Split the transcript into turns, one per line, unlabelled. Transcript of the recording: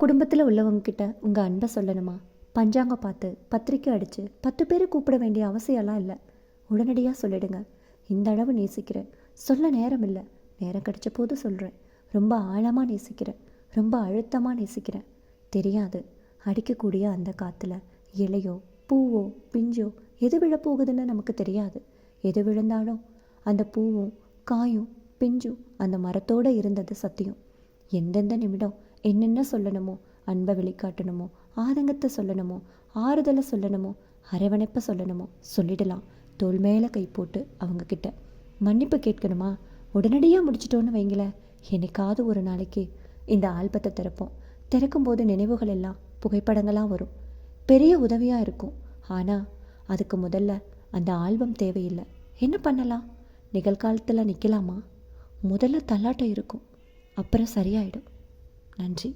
குடும்பத்தில் உள்ளவங்க கிட்ட உங்கள் அன்பை சொல்லணுமா? பஞ்சாங்கம் பார்த்து பத்திரிக்கை அடித்து பத்து பேரை கூப்பிட வேண்டிய அவசியம்லாம் இல்லை. உடனடியாக சொல்லிடுங்க. இந்த அளவு நேசிக்கிறேன். சொல்ல நேரம் இல்லை. நேரம் கிடச்ச போது சொல்கிறேன் ரொம்ப ஆழமாக நேசிக்கிறேன். ரொம்ப அழுத்தமாக நேசிக்கிறேன். தெரியாது. அடிக்கக்கூடிய அந்த காற்றுல இலையோ பூவோ பிஞ்சோ எது விழப்போகுதுன்னு நமக்கு தெரியாது. எது விழுந்தாலும் அந்த பூவும் காயும் பிஞ்சும் அந்த மரத்தோடு இருந்தது சத்தியம். எந்தெந்த நிமிடம் என்னென்ன சொல்லணுமோ அன்பை வெளிக்காட்டணுமோ ஆதங்கத்தை சொல்லணுமோ ஆறுதலை சொல்லணுமோ அரவணைப்பை சொல்லணுமோ சொல்லிடலாம். தோல் மேலே கை போட்டு அவங்கக்கிட்ட மன்னிப்பு கேட்கணுமா? உடனடியாக முடிச்சிட்டோன்னு வைங்களேன். என்னைக்காவது ஒரு நாளைக்கு இந்த ஆல்பத்தை திறப்போம். திறக்கும்போது நினைவுகள் எல்லாம் புகைப்படங்களாக வரும். பெரிய உதவியாக இருக்கும். ஆனால் அதுக்கு முதல்ல அந்த ஆல்பம் தேவையில்லை. என்ன பண்ணலாம்? நிகழ்காலத்தில் நிற்கலாமா முதல்ல தள்ளாட்டம் இருக்கும். அப்புறம் சரியாயிடும். நன்றி.